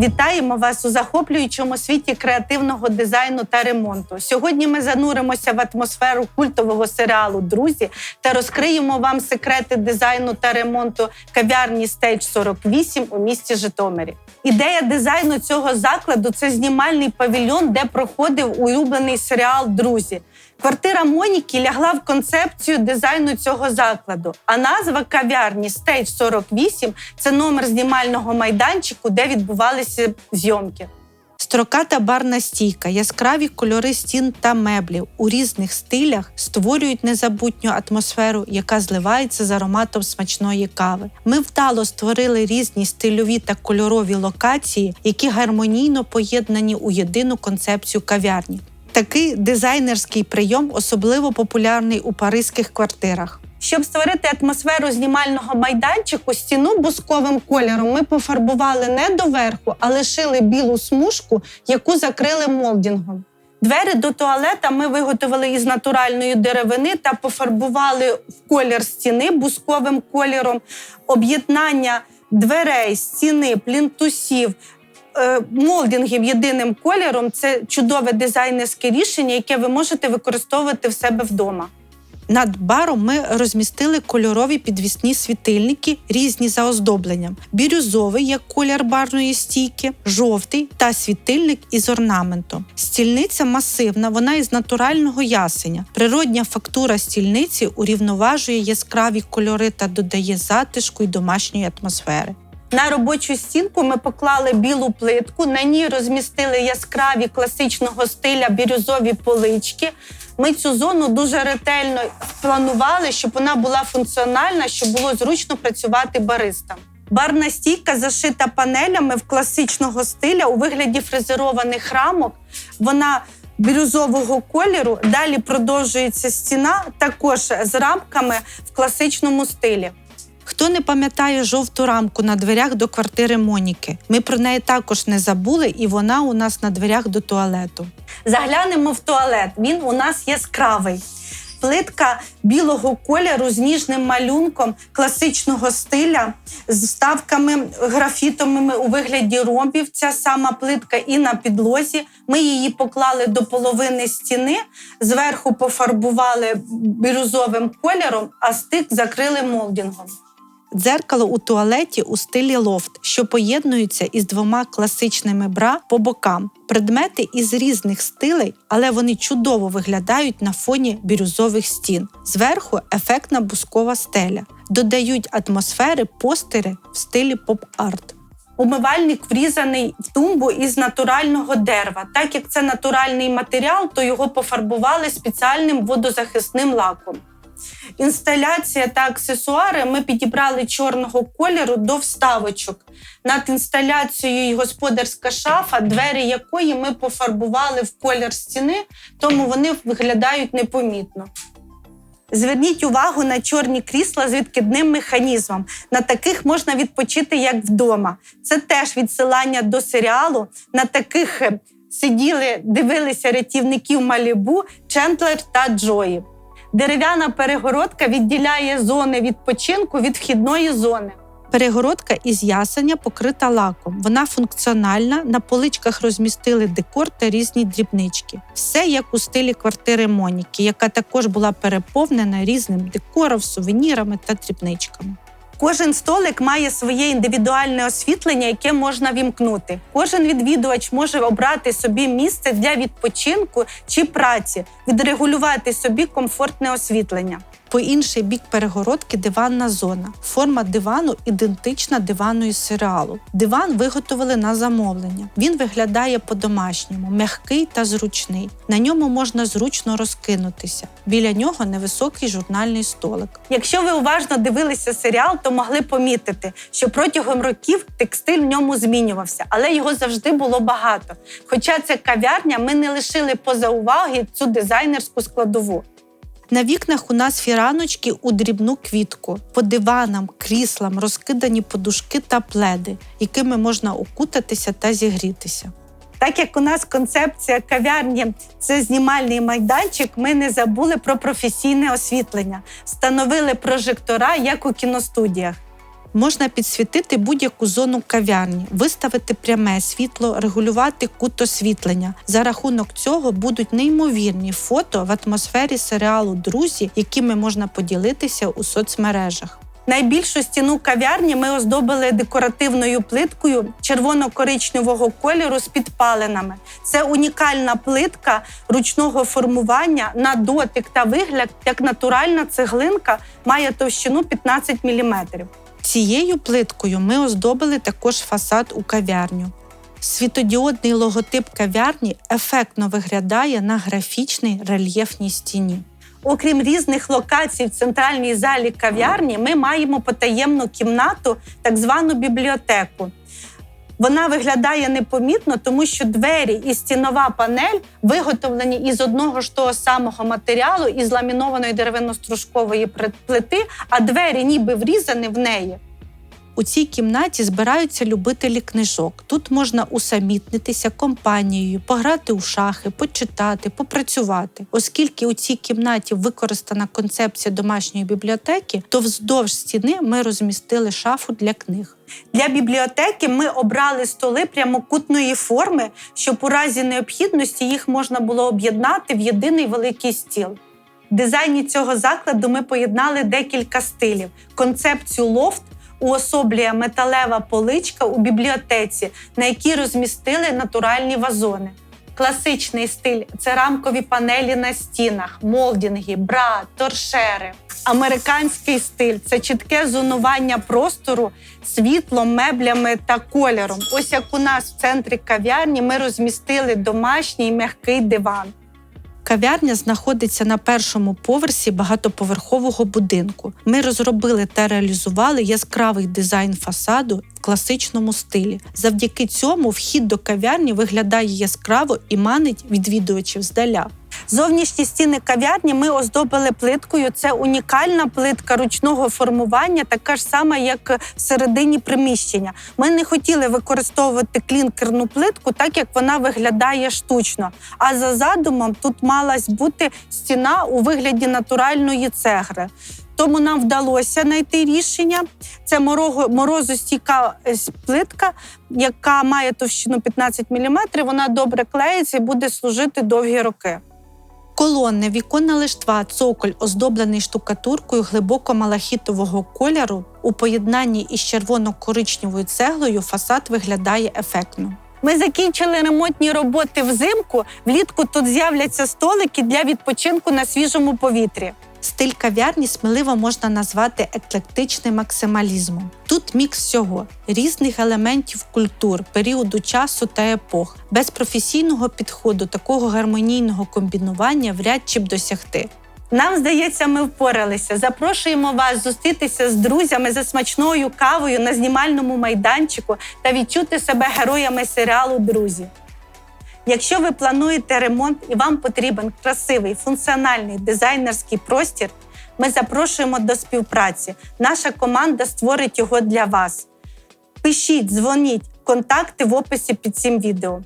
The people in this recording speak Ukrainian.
Вітаємо вас у захоплюючому світі креативного дизайну та ремонту. Сьогодні ми зануримося в атмосферу культового серіалу Друзі та розкриємо вам секрети дизайну та ремонту кав'ярні Stage 48 у місті Житомирі. Ідея дизайну цього закладу це знімальний павільйон, де проходив улюблений серіал Друзі. Квартира Моніки лягла в концепцію дизайну цього закладу. А назва кав'ярні Stage 48 – це номер знімального майданчику, де відбувалися зйомки. Строката барна стійка, яскраві кольори стін та меблів у різних стилях створюють незабутню атмосферу, яка зливається з ароматом смачної кави. Ми вдало створили різні стильові та кольорові локації, які гармонійно поєднані у єдину концепцію кав'ярні. Такий дизайнерський прийом особливо популярний у паризьких квартирах. Щоб створити атмосферу знімального майданчику, стіну бусковим кольором ми пофарбували не доверху, а лишили білу смужку, яку закрили молдінгом. Двері до туалета ми виготовили із натуральної деревини та пофарбували в колір стіни бусковим кольором, об'єднання дверей, стіни, плінтусів, молдингів єдиним кольором це чудове дизайнерське рішення, яке ви можете використовувати в себе вдома. Над баром ми розмістили кольорові підвісні світильники, різні за оздобленням: бірюзовий, як колір барної стійки, жовтий та світильник із орнаментом. Стільниця масивна, вона із натурального ясеня. Природня фактура стільниці урівноважує яскраві кольори та додає затишку й домашньої атмосфери. На робочу стінку ми поклали білу плитку, на ній розмістили яскраві класичного стиля бірюзові полички. Ми цю зону дуже ретельно планували, щоб вона була функціональна, щоб було зручно працювати баристам. Барна стійка зашита панелями в класичного стиля у вигляді фрезерованих рамок. Вона бірюзового кольору. Далі продовжується стіна, також з рамками в класичному стилі. Хто не пам'ятає жовту рамку на дверях до квартири Моніки? Ми про неї також не забули, і вона у нас на дверях до туалету. Заглянемо в туалет. Він у нас яскравий. Плитка білого кольору з ніжним малюнком класичного стиля, з вставками графітовими у вигляді ромбів. Ця сама плитка і на підлозі. Ми її поклали до половини стіни, зверху пофарбували бірюзовим кольором, а стик закрили молдінгом. Дзеркало у туалеті у стилі лофт, що поєднуються із двома класичними бра по бокам. Предмети із різних стилей, але вони чудово виглядають на фоні бірюзових стін. Зверху ефектна бускова стеля. Додають атмосфери постери в стилі поп-арт. Умивальник врізаний в тумбу із натурального дерева. Так як це натуральний матеріал, то його пофарбували спеціальним водозахисним лаком. Інсталяція та аксесуари ми підібрали чорного кольору до вставочок. Над інсталяцією господарська шафа, двері якої ми пофарбували в колір стіни, тому вони виглядають непомітно. Зверніть увагу на чорні крісла з відкидним механізмом. На таких можна відпочити як вдома. Це теж відсилання до серіалу. На таких е, сиділи, дивилися рятівників Малібу, Чендлер та Джої. Дерев'яна перегородка відділяє зони відпочинку від вхідної зони. Перегородка із ясеня покрита лаком. Вона функціональна. На поличках розмістили декор та різні дрібнички. Все як у стилі квартири Моніки, яка також була переповнена різним декором, сувенірами та дрібничками. Кожен столик має своє індивідуальне освітлення, яке можна вімкнути. Кожен відвідувач може обрати собі місце для відпочинку чи праці, відрегулювати собі комфортне освітлення. По інший бік перегородки диванна зона. Форма дивану ідентична дивану із серіалу. Диван виготовили на замовлення. Він виглядає по-домашньому, м'який та зручний. На ньому можна зручно розкинутися. Біля нього невисокий журнальний столик. Якщо ви уважно дивилися серіал, то могли помітити, що протягом років текстиль в ньому змінювався, але його завжди було багато. Хоча це кав'ярня, ми не лишили поза уваги цю дизайнерську складову. На вікнах у нас фіраночки у дрібну квітку, по диванам, кріслам розкидані подушки та пледи, якими можна окутатися та зігрітися. Так як у нас концепція кав'ярні це знімальний майданчик, ми не забули про професійне освітлення, встановили прожектора, як у кіностудіях. Можна підсвітити будь-яку зону кав'ярні, виставити пряме світло, регулювати кут освітлення. За рахунок цього будуть неймовірні фото в атмосфері серіалу Друзі, якими можна поділитися у соцмережах. Найбільшу стіну кав'ярні ми оздобили декоративною плиткою червоно-коричневого кольору з підпалинами. Це унікальна плитка ручного формування на дотик та вигляд, як натуральна цеглинка має товщину 15 мм. Цією плиткою ми оздобили також фасад у кав'ярню. Світодіодний логотип кав'ярні ефектно виглядає на графічній рельєфній стіні. Окрім різних локацій в центральній залі кав'ярні, ми маємо потаємну кімнату, так звану бібліотеку. Вона виглядає непомітно, тому що двері і стінова панель виготовлені із одного ж того самого матеріалу, із ламінованої деревино-стружкової плити, а двері ніби врізані в неї. У цій кімнаті збираються любителі книжок. Тут можна усамітнитися компанією, пограти у шахи, почитати, попрацювати. Оскільки у цій кімнаті використана концепція домашньої бібліотеки, то вздовж стіни ми розмістили шафу для книг. Для бібліотеки ми обрали столи прямокутної форми, щоб у разі необхідності їх можна було об'єднати в єдиний великий стіл. В дизайні цього закладу ми поєднали декілька стилів: концепцію лофт уособлює металева поличка у бібліотеці, на якій розмістили натуральні вазони. Класичний стиль це рамкові панелі на стінах, молдінги, бра, торшери. Американський стиль це чітке зонування простору світлом, меблями та кольором. Ось як у нас в центрі кав'ярні ми розмістили домашній м'який диван. Кав'ярня знаходиться на першому поверсі багатоповерхового будинку. Ми розробили та реалізували яскравий дизайн фасаду в класичному стилі. Завдяки цьому вхід до кав'ярні виглядає яскраво і манить відвідувачів здаля. Зовнішні стіни кав'ярні ми оздобили плиткою. Це унікальна плитка ручного формування, така ж сама, як всередині приміщення. Ми не хотіли використовувати клінкерну плитку, так як вона виглядає штучно. А за задумом тут малась бути стіна у вигляді натуральної цегри. Тому нам вдалося знайти рішення. Це морозостійка е, плитка, яка має товщину 15 мм. Вона добре клеїться і буде служити довгі роки. Колонне, віконна лиштва, цоколь, оздоблений штукатуркою глибоко малахітового кольору. У поєднанні із червоно-коричневою цеглою фасад виглядає ефектно. Ми закінчили ремонтні роботи взимку. Влітку тут з'являться столики для відпочинку на свіжому повітрі. Стиль кав'ярні сміливо можна назвати еклектичним максималізмом. Тут мікс всього різних елементів культур, періоду часу та епох. Без професійного підходу такого гармонійного комбінування вряд чи б досягти. Нам здається, ми впоралися. Запрошуємо вас зустрітися з друзями за смачною кавою на знімальному майданчику та відчути себе героями серіалу Друзі. Якщо ви плануєте ремонт і вам потрібен красивий функціональний дизайнерський простір, ми запрошуємо до співпраці. Наша команда створить його для вас. Пишіть, дзвоніть, контакти в описі під цим відео.